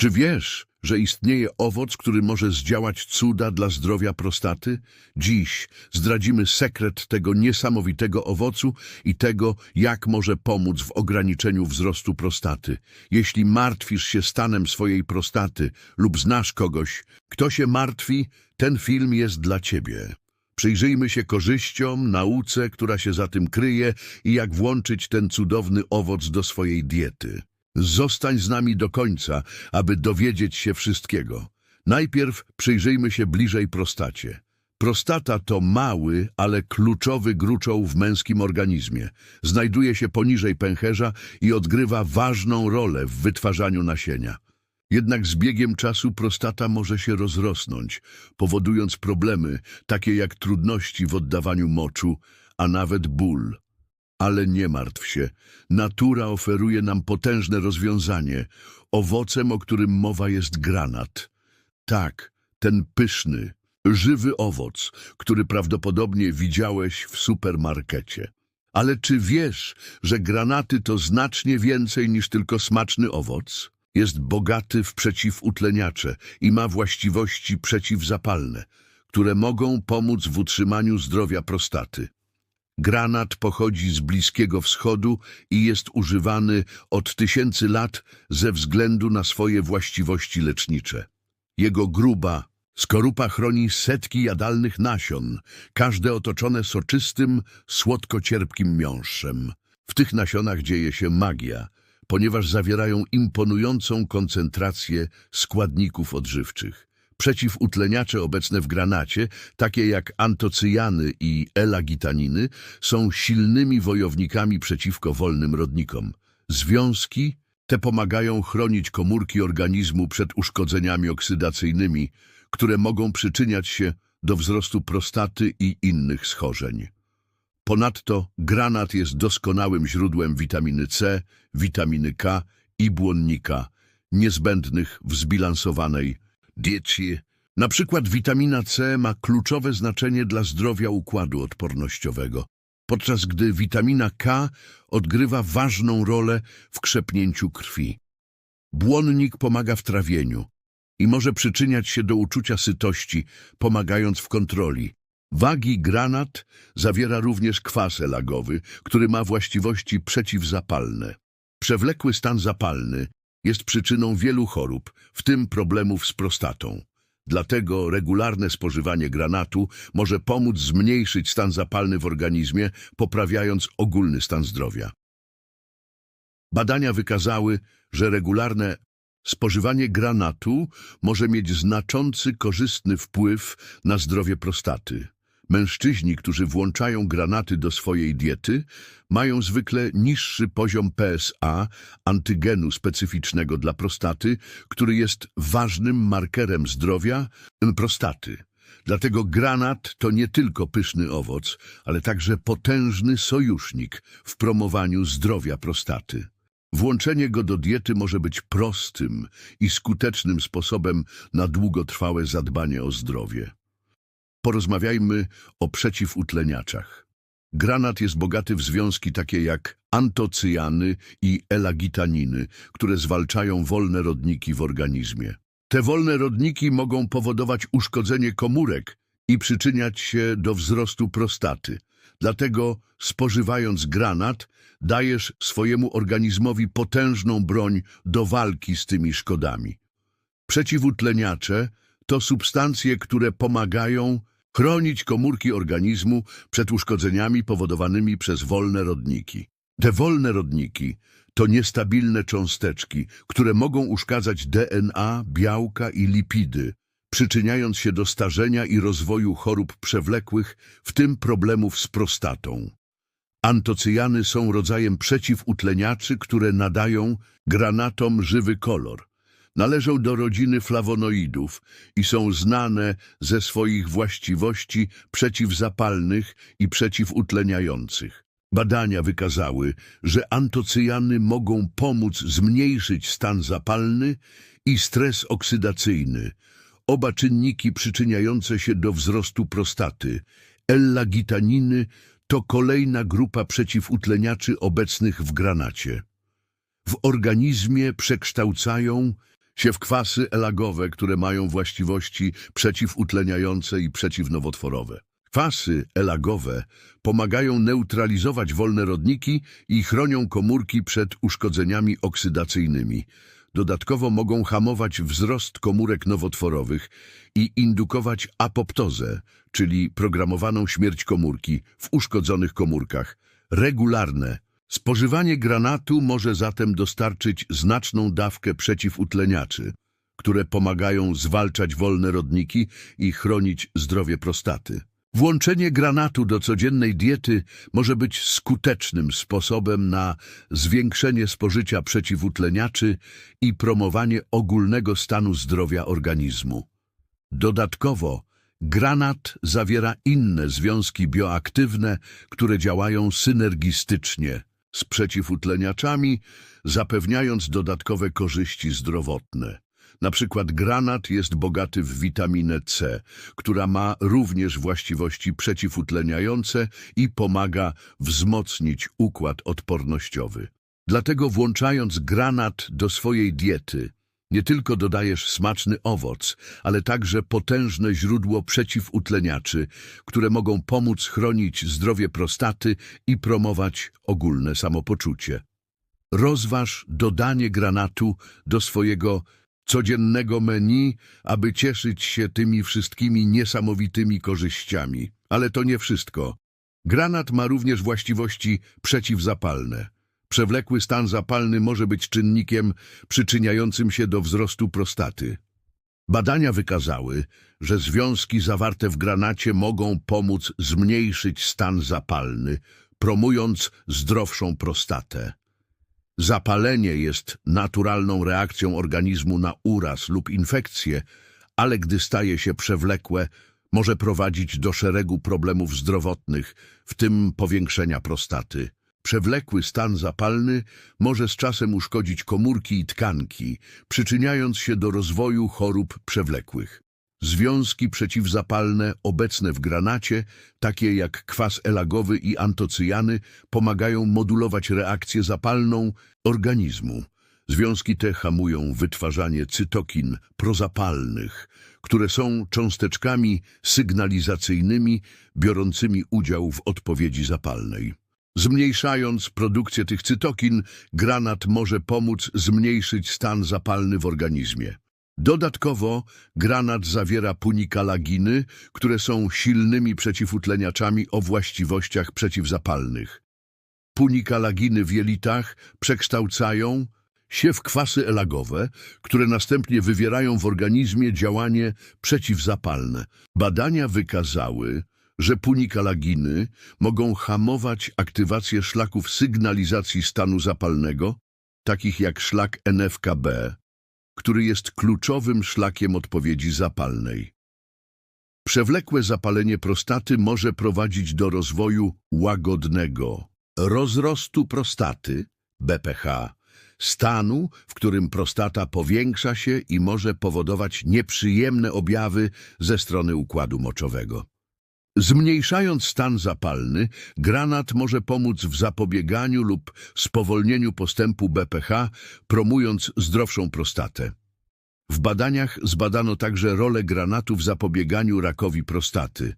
Czy wiesz, że istnieje owoc, który może zdziałać cuda dla zdrowia prostaty? Dziś zdradzimy sekret tego niesamowitego owocu i tego, jak może pomóc w ograniczeniu wzrostu prostaty. Jeśli martwisz się stanem swojej prostaty lub znasz kogoś, kto się martwi, ten film jest dla ciebie. Przyjrzyjmy się korzyściom, nauce, która się za tym kryje i jak włączyć ten cudowny owoc do swojej diety. Zostań z nami do końca, aby dowiedzieć się wszystkiego. Najpierw przyjrzyjmy się bliżej prostacie. Prostata to mały, ale kluczowy gruczoł w męskim organizmie. Znajduje się poniżej pęcherza i odgrywa ważną rolę w wytwarzaniu nasienia. Jednak z biegiem czasu prostata może się rozrosnąć, powodując problemy takie jak trudności w oddawaniu moczu, a nawet ból. Ale nie martw się, natura oferuje nam potężne rozwiązanie. Owocem, o którym mowa jest granat. Tak, ten pyszny, żywy owoc, który prawdopodobnie widziałeś w supermarkecie. Ale czy wiesz, że granaty to znacznie więcej niż tylko smaczny owoc? Jest bogaty w przeciwutleniacze i ma właściwości przeciwzapalne, które mogą pomóc w utrzymaniu zdrowia prostaty. Granat pochodzi z Bliskiego Wschodu i jest używany od tysięcy lat ze względu na swoje właściwości lecznicze. Jego gruba skorupa chroni setki jadalnych nasion, każde otoczone soczystym, słodko-cierpkim miąższem. W tych nasionach dzieje się magia, ponieważ zawierają imponującą koncentrację składników odżywczych. Przeciwutleniacze obecne w granacie, takie jak antocyjany i elagitaniny, są silnymi wojownikami przeciwko wolnym rodnikom. Związki te pomagają chronić komórki organizmu przed uszkodzeniami oksydacyjnymi, które mogą przyczyniać się do wzrostu prostaty i innych schorzeń. Ponadto granat jest doskonałym źródłem witaminy C, witaminy K i błonnika, niezbędnych w zbilansowanej diecie. Na przykład witamina C ma kluczowe znaczenie dla zdrowia układu odpornościowego, podczas gdy witamina K odgrywa ważną rolę w krzepnięciu krwi. Błonnik pomaga w trawieniu i może przyczyniać się do uczucia sytości, pomagając w kontroli. Wagi granat zawiera również kwas elagowy, który ma właściwości przeciwzapalne. Przewlekły stan zapalny jest przyczyną wielu chorób, w tym problemów z prostatą. Dlatego regularne spożywanie granatu może pomóc zmniejszyć stan zapalny w organizmie, poprawiając ogólny stan zdrowia. Badania wykazały, że regularne spożywanie granatu może mieć znaczący korzystny wpływ na zdrowie prostaty. Mężczyźni, którzy włączają granaty do swojej diety, mają zwykle niższy poziom PSA, antygenu specyficznego dla prostaty, który jest ważnym markerem zdrowia prostaty. Dlatego granat to nie tylko pyszny owoc, ale także potężny sojusznik w promowaniu zdrowia prostaty. Włączenie go do diety może być prostym i skutecznym sposobem na długotrwałe zadbanie o zdrowie. Porozmawiajmy o przeciwutleniaczach. Granat jest bogaty w związki takie jak antocyjany i elagitaniny, które zwalczają wolne rodniki w organizmie. Te wolne rodniki mogą powodować uszkodzenie komórek i przyczyniać się do wzrostu prostaty. Dlatego spożywając granat, dajesz swojemu organizmowi potężną broń do walki z tymi szkodami. Przeciwutleniacze to substancje, które pomagają chronić komórki organizmu przed uszkodzeniami powodowanymi przez wolne rodniki. Te wolne rodniki to niestabilne cząsteczki, które mogą uszkadzać DNA, białka i lipidy, przyczyniając się do starzenia i rozwoju chorób przewlekłych, w tym problemów z prostatą. Antocyjany są rodzajem przeciwutleniaczy, które nadają granatom żywy kolor. Należą do rodziny flawonoidów i są znane ze swoich właściwości przeciwzapalnych i przeciwutleniających. Badania wykazały, że antocyjany mogą pomóc zmniejszyć stan zapalny i stres oksydacyjny, oba czynniki przyczyniające się do wzrostu prostaty. Ellagitaniny to kolejna grupa przeciwutleniaczy obecnych w granacie. W organizmie przekształcają Siewkwasy elagowe, które mają właściwości przeciwutleniające i przeciwnowotworowe. Kwasy elagowe pomagają neutralizować wolne rodniki i chronią komórki przed uszkodzeniami oksydacyjnymi. Dodatkowo mogą hamować wzrost komórek nowotworowych i indukować apoptozę, czyli programowaną śmierć komórki w uszkodzonych komórkach. Regularne spożywanie granatu może zatem dostarczyć znaczną dawkę przeciwutleniaczy, które pomagają zwalczać wolne rodniki i chronić zdrowie prostaty. Włączenie granatu do codziennej diety może być skutecznym sposobem na zwiększenie spożycia przeciwutleniaczy i promowanie ogólnego stanu zdrowia organizmu. Dodatkowo granat zawiera inne związki bioaktywne, które działają synergistycznie z przeciwutleniaczami, zapewniając dodatkowe korzyści zdrowotne. Na przykład granat jest bogaty w witaminę C, która ma również właściwości przeciwutleniające i pomaga wzmocnić układ odpornościowy. Dlatego włączając granat do swojej diety, nie tylko dodajesz smaczny owoc, ale także potężne źródło przeciwutleniaczy, które mogą pomóc chronić zdrowie prostaty i promować ogólne samopoczucie. Rozważ dodanie granatu do swojego codziennego menu, aby cieszyć się tymi wszystkimi niesamowitymi korzyściami. Ale to nie wszystko. Granat ma również właściwości przeciwzapalne. Przewlekły stan zapalny może być czynnikiem przyczyniającym się do wzrostu prostaty. Badania wykazały, że związki zawarte w granacie mogą pomóc zmniejszyć stan zapalny, promując zdrowszą prostatę. Zapalenie jest naturalną reakcją organizmu na uraz lub infekcję, ale gdy staje się przewlekłe, może prowadzić do szeregu problemów zdrowotnych, w tym powiększenia prostaty. Przewlekły stan zapalny może z czasem uszkodzić komórki i tkanki, przyczyniając się do rozwoju chorób przewlekłych. Związki przeciwzapalne obecne w granacie, takie jak kwas elagowy i antocyjany, pomagają modulować reakcję zapalną organizmu. Związki te hamują wytwarzanie cytokin prozapalnych, które są cząsteczkami sygnalizacyjnymi biorącymi udział w odpowiedzi zapalnej. Zmniejszając produkcję tych cytokin, granat może pomóc zmniejszyć stan zapalny w organizmie. Dodatkowo granat zawiera punikalaginy, które są silnymi przeciwutleniaczami o właściwościach przeciwzapalnych. Punikalaginy w jelitach przekształcają się w kwasy elagowe, które następnie wywierają w organizmie działanie przeciwzapalne. Badania wykazały, że punikalaginy mogą hamować aktywację szlaków sygnalizacji stanu zapalnego, takich jak szlak NFKB, który jest kluczowym szlakiem odpowiedzi zapalnej. Przewlekłe zapalenie prostaty może prowadzić do rozwoju łagodnego rozrostu prostaty, BPH, stanu, w którym prostata powiększa się i może powodować nieprzyjemne objawy ze strony układu moczowego. Zmniejszając stan zapalny, granat może pomóc w zapobieganiu lub spowolnieniu postępu BPH, promując zdrowszą prostatę. W badaniach zbadano także rolę granatu w zapobieganiu rakowi prostaty.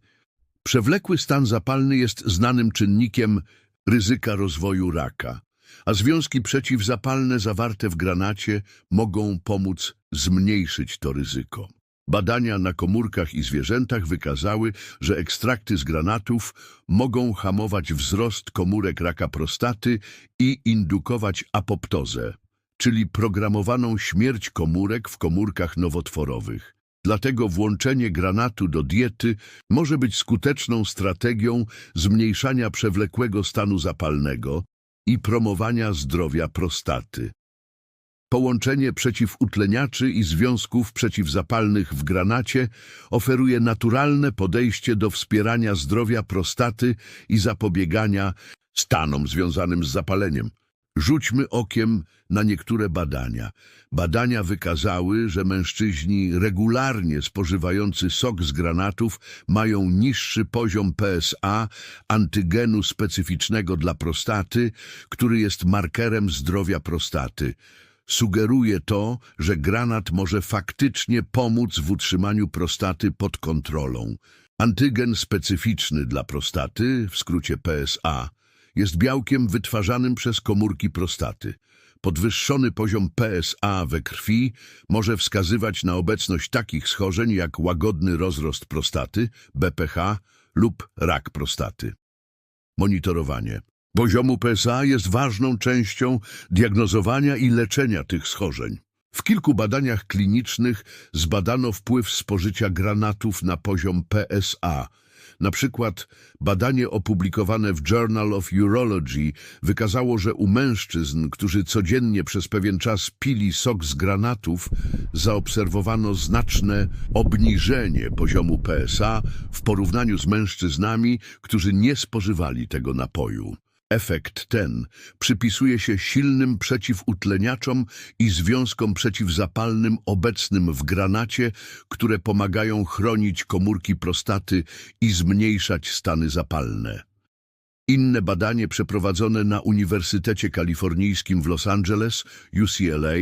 Przewlekły stan zapalny jest znanym czynnikiem ryzyka rozwoju raka, a związki przeciwzapalne zawarte w granacie mogą pomóc zmniejszyć to ryzyko. Badania na komórkach i zwierzętach wykazały, że ekstrakty z granatów mogą hamować wzrost komórek raka prostaty i indukować apoptozę, czyli programowaną śmierć komórek w komórkach nowotworowych. Dlatego włączenie granatu do diety może być skuteczną strategią zmniejszania przewlekłego stanu zapalnego i promowania zdrowia prostaty. Połączenie przeciwutleniaczy i związków przeciwzapalnych w granacie oferuje naturalne podejście do wspierania zdrowia prostaty i zapobiegania stanom związanym z zapaleniem. Rzućmy okiem na niektóre badania. Badania wykazały, że mężczyźni regularnie spożywający sok z granatów mają niższy poziom PSA, antygenu specyficznego dla prostaty, który jest markerem zdrowia prostaty. Sugeruje to, że granat może faktycznie pomóc w utrzymaniu prostaty pod kontrolą. Antygen specyficzny dla prostaty, w skrócie PSA, jest białkiem wytwarzanym przez komórki prostaty. Podwyższony poziom PSA we krwi może wskazywać na obecność takich schorzeń jak łagodny rozrost prostaty, BPH lub rak prostaty. Monitorowanie. Poziomu PSA jest ważną częścią diagnozowania i leczenia tych schorzeń. W kilku badaniach klinicznych zbadano wpływ spożycia granatów na poziom PSA. Na przykład badanie opublikowane w Journal of Urology wykazało, że u mężczyzn, którzy codziennie przez pewien czas pili sok z granatów, zaobserwowano znaczne obniżenie poziomu PSA w porównaniu z mężczyznami, którzy nie spożywali tego napoju. Efekt ten przypisuje się silnym przeciwutleniaczom i związkom przeciwzapalnym obecnym w granacie, które pomagają chronić komórki prostaty i zmniejszać stany zapalne. Inne badanie przeprowadzone na Uniwersytecie Kalifornijskim w Los Angeles, UCLA,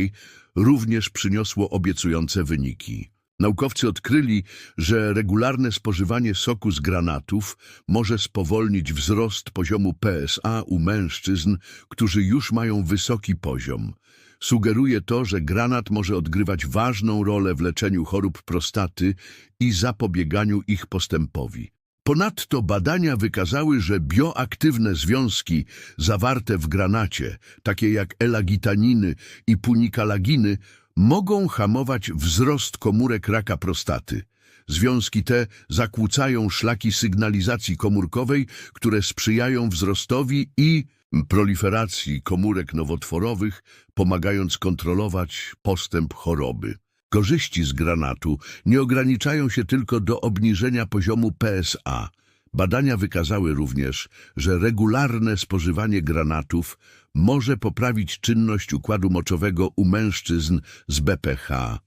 również przyniosło obiecujące wyniki. Naukowcy odkryli, że regularne spożywanie soku z granatów może spowolnić wzrost poziomu PSA u mężczyzn, którzy już mają wysoki poziom. Sugeruje to, że granat może odgrywać ważną rolę w leczeniu chorób prostaty i zapobieganiu ich postępowi. Ponadto badania wykazały, że bioaktywne związki zawarte w granacie, takie jak elagitaniny i punikalaginy, mogą hamować wzrost komórek raka prostaty. Związki te zakłócają szlaki sygnalizacji komórkowej, które sprzyjają wzrostowi i proliferacji komórek nowotworowych, pomagając kontrolować postęp choroby. Korzyści z granatu nie ograniczają się tylko do obniżenia poziomu PSA. Badania wykazały również, że regularne spożywanie granatów może poprawić czynność układu moczowego u mężczyzn z BPH.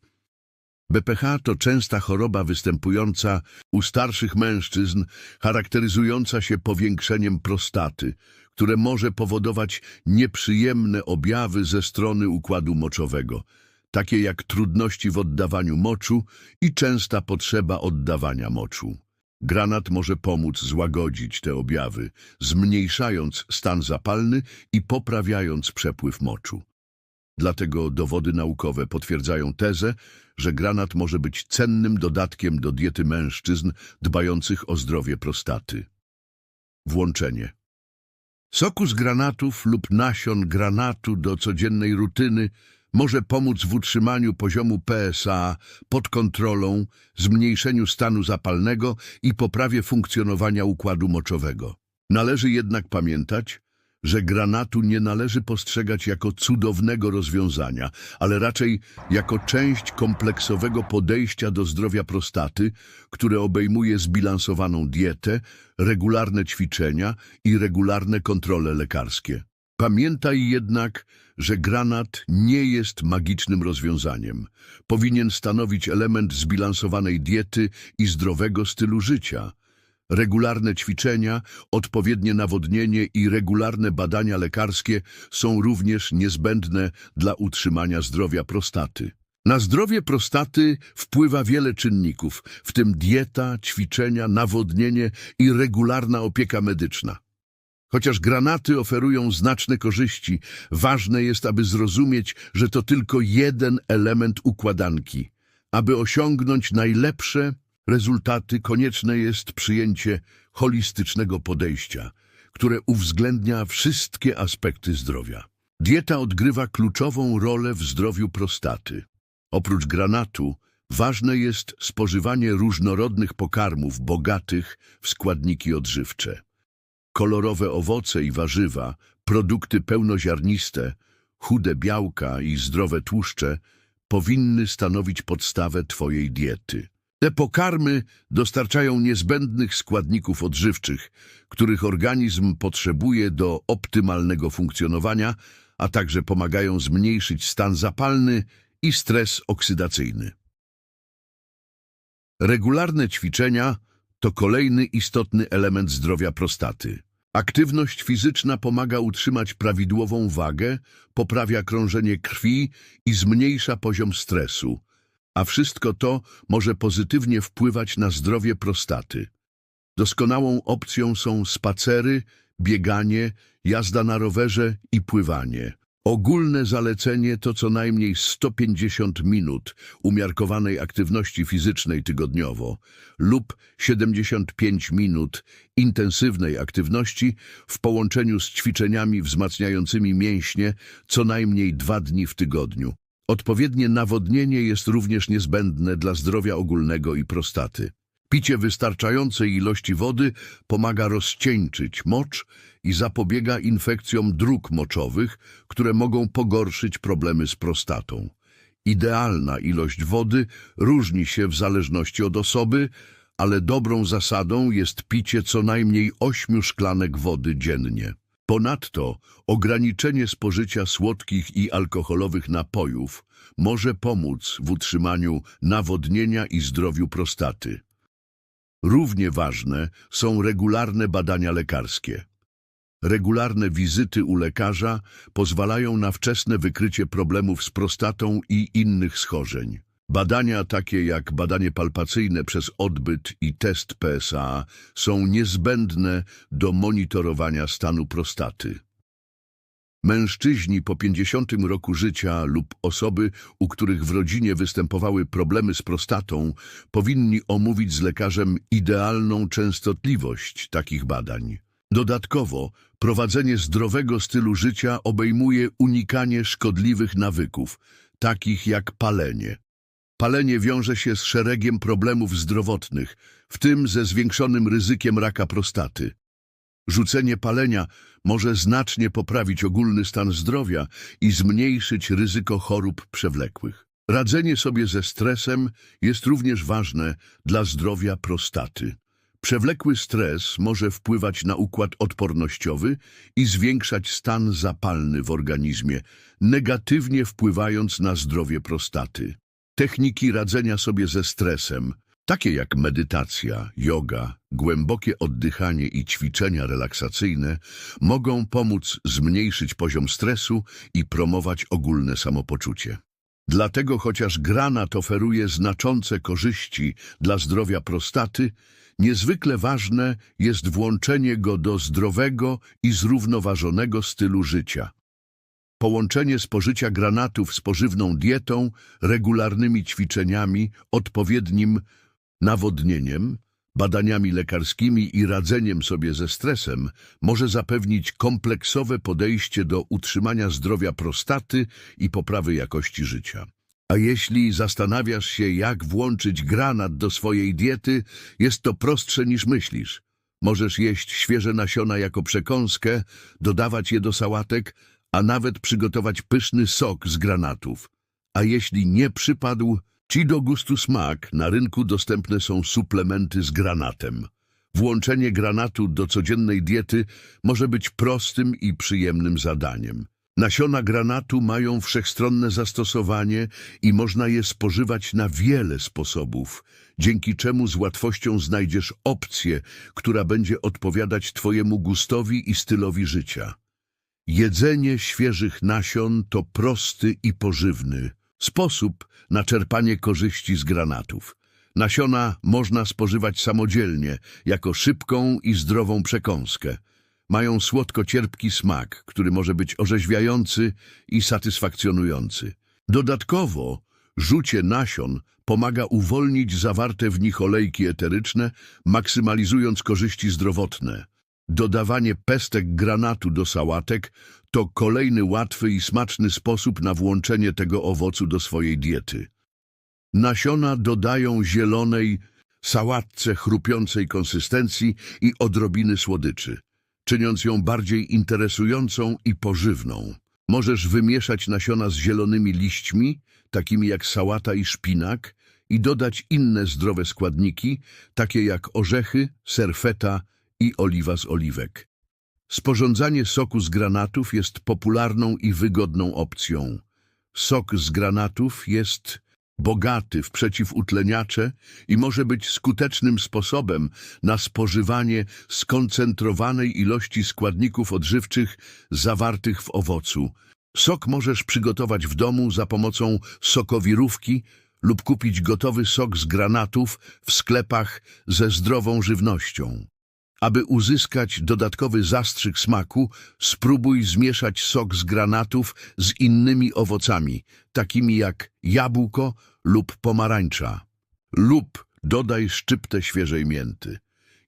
BPH to częsta choroba występująca u starszych mężczyzn, charakteryzująca się powiększeniem prostaty, które może powodować nieprzyjemne objawy ze strony układu moczowego, takie jak trudności w oddawaniu moczu i częsta potrzeba oddawania moczu. Granat może pomóc złagodzić te objawy, zmniejszając stan zapalny i poprawiając przepływ moczu. Dlatego dowody naukowe potwierdzają tezę, że granat może być cennym dodatkiem do diety mężczyzn dbających o zdrowie prostaty. Włączenie. Soku z granatów lub nasion granatu do codziennej rutyny może pomóc w utrzymaniu poziomu PSA pod kontrolą, zmniejszeniu stanu zapalnego i poprawie funkcjonowania układu moczowego. Należy jednak pamiętać, że granatu nie należy postrzegać jako cudownego rozwiązania, ale raczej jako część kompleksowego podejścia do zdrowia prostaty, które obejmuje zbilansowaną dietę, regularne ćwiczenia i regularne kontrole lekarskie. Pamiętaj jednak, że granat nie jest magicznym rozwiązaniem. Powinien stanowić element zbilansowanej diety i zdrowego stylu życia. Regularne ćwiczenia, odpowiednie nawodnienie i regularne badania lekarskie są również niezbędne dla utrzymania zdrowia prostaty. Na zdrowie prostaty wpływa wiele czynników, w tym dieta, ćwiczenia, nawodnienie i regularna opieka medyczna. Chociaż granaty oferują znaczne korzyści, ważne jest, aby zrozumieć, że to tylko jeden element układanki. Aby osiągnąć najlepsze rezultaty, konieczne jest przyjęcie holistycznego podejścia, które uwzględnia wszystkie aspekty zdrowia. Dieta odgrywa kluczową rolę w zdrowiu prostaty. Oprócz granatu, ważne jest spożywanie różnorodnych pokarmów bogatych w składniki odżywcze. Kolorowe owoce i warzywa, produkty pełnoziarniste, chude białka i zdrowe tłuszcze powinny stanowić podstawę Twojej diety. Te pokarmy dostarczają niezbędnych składników odżywczych, których organizm potrzebuje do optymalnego funkcjonowania, a także pomagają zmniejszyć stan zapalny i stres oksydacyjny. Regularne ćwiczenia to kolejny istotny element zdrowia prostaty. Aktywność fizyczna pomaga utrzymać prawidłową wagę, poprawia krążenie krwi i zmniejsza poziom stresu, a wszystko to może pozytywnie wpływać na zdrowie prostaty. Doskonałą opcją są spacery, bieganie, jazda na rowerze i pływanie. Ogólne zalecenie to co najmniej 150 minut umiarkowanej aktywności fizycznej tygodniowo lub 75 minut intensywnej aktywności w połączeniu z ćwiczeniami wzmacniającymi mięśnie co najmniej dwa dni w tygodniu. Odpowiednie nawodnienie jest również niezbędne dla zdrowia ogólnego i prostaty. Picie wystarczającej ilości wody pomaga rozcieńczyć mocz i zapobiega infekcjom dróg moczowych, które mogą pogorszyć problemy z prostatą. Idealna ilość wody różni się w zależności od osoby, ale dobrą zasadą jest picie co najmniej 8 szklanek wody dziennie. Ponadto ograniczenie spożycia słodkich i alkoholowych napojów może pomóc w utrzymaniu nawodnienia i zdrowiu prostaty. Równie ważne są regularne badania lekarskie. Regularne wizyty u lekarza pozwalają na wczesne wykrycie problemów z prostatą i innych schorzeń. Badania takie jak badanie palpacyjne przez odbyt i test PSA są niezbędne do monitorowania stanu prostaty. Mężczyźni po 50 roku życia lub osoby, u których w rodzinie występowały problemy z prostatą, powinni omówić z lekarzem idealną częstotliwość takich badań. Dodatkowo, prowadzenie zdrowego stylu życia obejmuje unikanie szkodliwych nawyków, takich jak palenie. Palenie wiąże się z szeregiem problemów zdrowotnych, w tym ze zwiększonym ryzykiem raka prostaty. Rzucenie palenia może znacznie poprawić ogólny stan zdrowia i zmniejszyć ryzyko chorób przewlekłych. Radzenie sobie ze stresem jest również ważne dla zdrowia prostaty. Przewlekły stres może wpływać na układ odpornościowy i zwiększać stan zapalny w organizmie, negatywnie wpływając na zdrowie prostaty. Techniki radzenia sobie ze stresem, takie jak medytacja, yoga, głębokie oddychanie i ćwiczenia relaksacyjne, mogą pomóc zmniejszyć poziom stresu i promować ogólne samopoczucie. Dlatego chociaż granat oferuje znaczące korzyści dla zdrowia prostaty, niezwykle ważne jest włączenie go do zdrowego i zrównoważonego stylu życia. Połączenie spożycia granatów z pożywną dietą, regularnymi ćwiczeniami, odpowiednim nawodnieniem, badaniami lekarskimi i radzeniem sobie ze stresem może zapewnić kompleksowe podejście do utrzymania zdrowia prostaty i poprawy jakości życia. A jeśli zastanawiasz się, jak włączyć granat do swojej diety, jest to prostsze niż myślisz. Możesz jeść świeże nasiona jako przekąskę, dodawać je do sałatek, a nawet przygotować pyszny sok z granatów. A jeśli nie przypadł ci do gustu smak, na rynku dostępne są suplementy z granatem. Włączenie granatu do codziennej diety może być prostym i przyjemnym zadaniem. Nasiona granatu mają wszechstronne zastosowanie i można je spożywać na wiele sposobów, dzięki czemu z łatwością znajdziesz opcję, która będzie odpowiadać Twojemu gustowi i stylowi życia. Jedzenie świeżych nasion to prosty i pożywny sposób na czerpanie korzyści z granatów. Nasiona można spożywać samodzielnie, jako szybką i zdrową przekąskę. Mają słodko-cierpki smak, który może być orzeźwiający i satysfakcjonujący. Dodatkowo, rzucie nasion pomaga uwolnić zawarte w nich olejki eteryczne, maksymalizując korzyści zdrowotne. Dodawanie pestek granatu do sałatek to kolejny łatwy i smaczny sposób na włączenie tego owocu do swojej diety. Nasiona dodają zielonej sałatce chrupiącej konsystencji i odrobiny słodyczy, czyniąc ją bardziej interesującą i pożywną. Możesz wymieszać nasiona z zielonymi liśćmi, takimi jak sałata i szpinak, i dodać inne zdrowe składniki, takie jak orzechy, serfeta i oliwa z oliwek. Sporządzanie soku z granatów jest popularną i wygodną opcją. Sok z granatów jest bogaty w przeciwutleniacze i może być skutecznym sposobem na spożywanie skoncentrowanej ilości składników odżywczych zawartych w owocu. Sok możesz przygotować w domu za pomocą sokowirówki lub kupić gotowy sok z granatów w sklepach ze zdrową żywnością. Aby uzyskać dodatkowy zastrzyk smaku, spróbuj zmieszać sok z granatów z innymi owocami, takimi jak jabłko lub pomarańcza. Lub dodaj szczyptę świeżej mięty.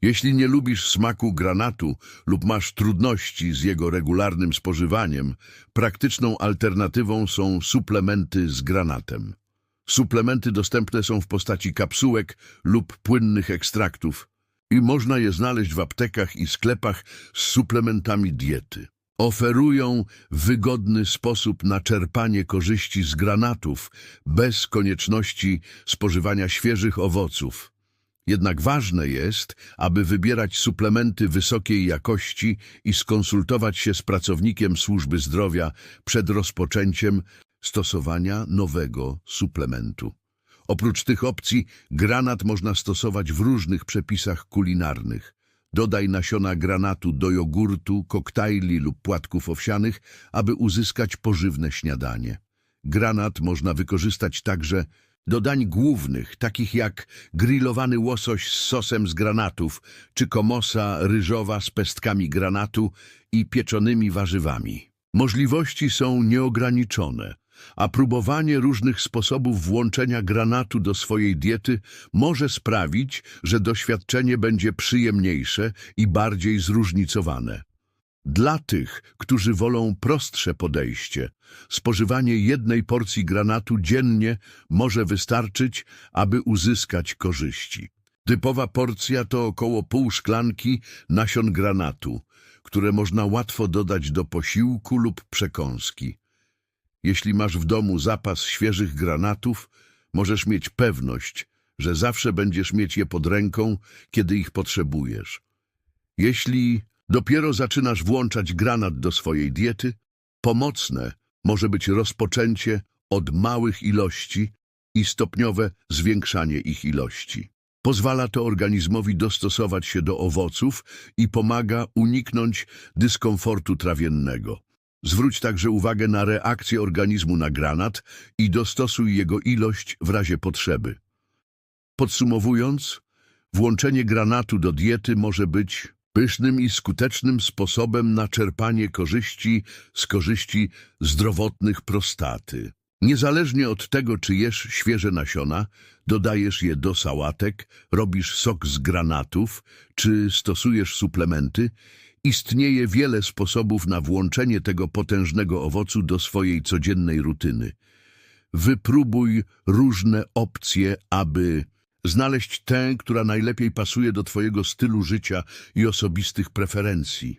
Jeśli nie lubisz smaku granatu lub masz trudności z jego regularnym spożywaniem, praktyczną alternatywą są suplementy z granatem. Suplementy dostępne są w postaci kapsułek lub płynnych ekstraktów i można je znaleźć w aptekach i sklepach z suplementami diety. Oferują wygodny sposób na czerpanie korzyści z granatów bez konieczności spożywania świeżych owoców. Jednak ważne jest, aby wybierać suplementy wysokiej jakości i skonsultować się z pracownikiem służby zdrowia przed rozpoczęciem stosowania nowego suplementu. Oprócz tych opcji, granat można stosować w różnych przepisach kulinarnych. Dodaj nasiona granatu do jogurtu, koktajli lub płatków owsianych, aby uzyskać pożywne śniadanie. Granat można wykorzystać także do dań głównych, takich jak grillowany łosoś z sosem z granatów, czy komosa ryżowa z pestkami granatu i pieczonymi warzywami. Możliwości są nieograniczone, a próbowanie różnych sposobów włączenia granatu do swojej diety może sprawić, że doświadczenie będzie przyjemniejsze i bardziej zróżnicowane. Dla tych, którzy wolą prostsze podejście, spożywanie jednej porcji granatu dziennie może wystarczyć, aby uzyskać korzyści. Typowa porcja to około pół szklanki nasion granatu, które można łatwo dodać do posiłku lub przekąski. Jeśli masz w domu zapas świeżych granatów, możesz mieć pewność, że zawsze będziesz mieć je pod ręką, kiedy ich potrzebujesz. Jeśli dopiero zaczynasz włączać granat do swojej diety, pomocne może być rozpoczęcie od małych ilości i stopniowe zwiększanie ich ilości. Pozwala to organizmowi dostosować się do owoców i pomaga uniknąć dyskomfortu trawiennego. Zwróć także uwagę na reakcję organizmu na granat i dostosuj jego ilość w razie potrzeby. Podsumowując, włączenie granatu do diety może być pysznym i skutecznym sposobem na czerpanie korzyści z korzyści zdrowotnych prostaty. Niezależnie od tego, czy jesz świeże nasiona, dodajesz je do sałatek, robisz sok z granatów, czy stosujesz suplementy, istnieje wiele sposobów na włączenie tego potężnego owocu do swojej codziennej rutyny. Wypróbuj różne opcje, aby znaleźć tę, która najlepiej pasuje do Twojego stylu życia i osobistych preferencji.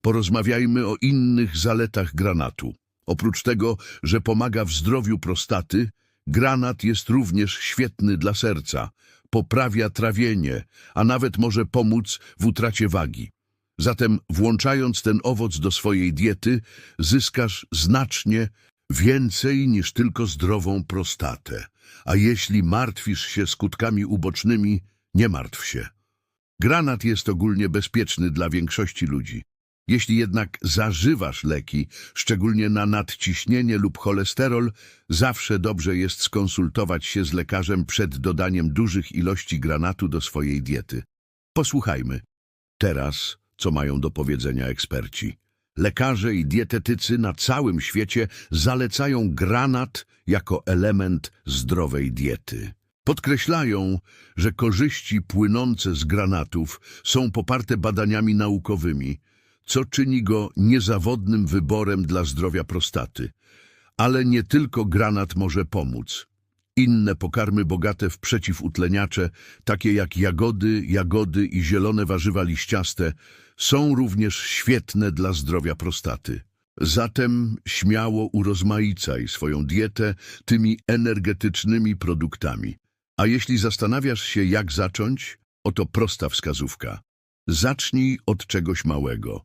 Porozmawiajmy o innych zaletach granatu. Oprócz tego, że pomaga w zdrowiu prostaty, granat jest również świetny dla serca, poprawia trawienie, a nawet może pomóc w utracie wagi. Zatem włączając ten owoc do swojej diety, zyskasz znacznie więcej niż tylko zdrową prostatę. A jeśli martwisz się skutkami ubocznymi, nie martw się. Granat jest ogólnie bezpieczny dla większości ludzi. Jeśli jednak zażywasz leki, szczególnie na nadciśnienie lub cholesterol, zawsze dobrze jest skonsultować się z lekarzem przed dodaniem dużych ilości granatu do swojej diety. Posłuchajmy. Teraz, co mają do powiedzenia eksperci. Lekarze i dietetycy na całym świecie zalecają granat jako element zdrowej diety. Podkreślają, że korzyści płynące z granatów są poparte badaniami naukowymi, co czyni go niezawodnym wyborem dla zdrowia prostaty. Ale nie tylko granat może pomóc. Inne pokarmy bogate w przeciwutleniacze, takie jak jagody, jagody i zielone warzywa liściaste, są również świetne dla zdrowia prostaty. Zatem śmiało urozmaicaj swoją dietę tymi energetycznymi produktami. A jeśli zastanawiasz się, jak zacząć, oto prosta wskazówka. Zacznij od czegoś małego.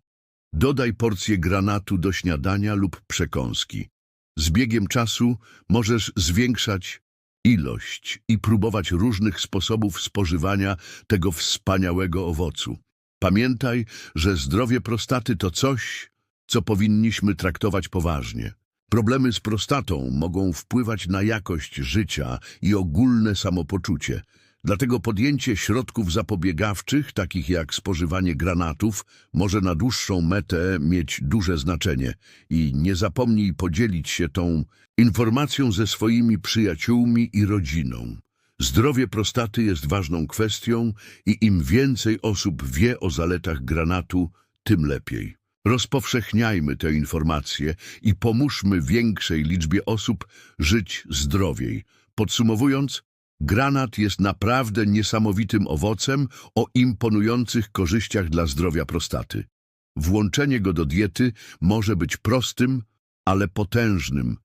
Dodaj porcję granatu do śniadania lub przekąski. Z biegiem czasu możesz zwiększać ilość i próbować różnych sposobów spożywania tego wspaniałego owocu. Pamiętaj, że zdrowie prostaty to coś, co powinniśmy traktować poważnie. Problemy z prostatą mogą wpływać na jakość życia i ogólne samopoczucie. Dlatego podjęcie środków zapobiegawczych, takich jak spożywanie granatów, może na dłuższą metę mieć duże znaczenie. I nie zapomnij podzielić się tą informacją ze swoimi przyjaciółmi i rodziną. Zdrowie prostaty jest ważną kwestią i im więcej osób wie o zaletach granatu, tym lepiej. Rozpowszechniajmy te informacje i pomóżmy większej liczbie osób żyć zdrowiej. Podsumowując, granat jest naprawdę niesamowitym owocem o imponujących korzyściach dla zdrowia prostaty. Włączenie go do diety może być prostym, ale potężnym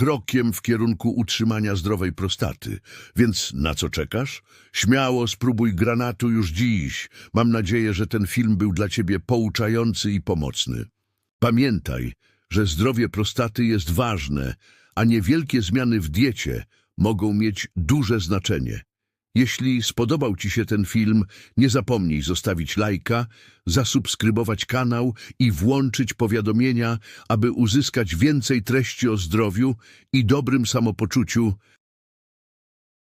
krokiem w kierunku utrzymania zdrowej prostaty. Więc na co czekasz? Śmiało spróbuj granatu już dziś. Mam nadzieję, że ten film był dla Ciebie pouczający i pomocny. Pamiętaj, że zdrowie prostaty jest ważne, a niewielkie zmiany w diecie mogą mieć duże znaczenie. Jeśli spodobał Ci się ten film, nie zapomnij zostawić lajka, zasubskrybować kanał i włączyć powiadomienia, aby uzyskać więcej treści o zdrowiu i dobrym samopoczuciu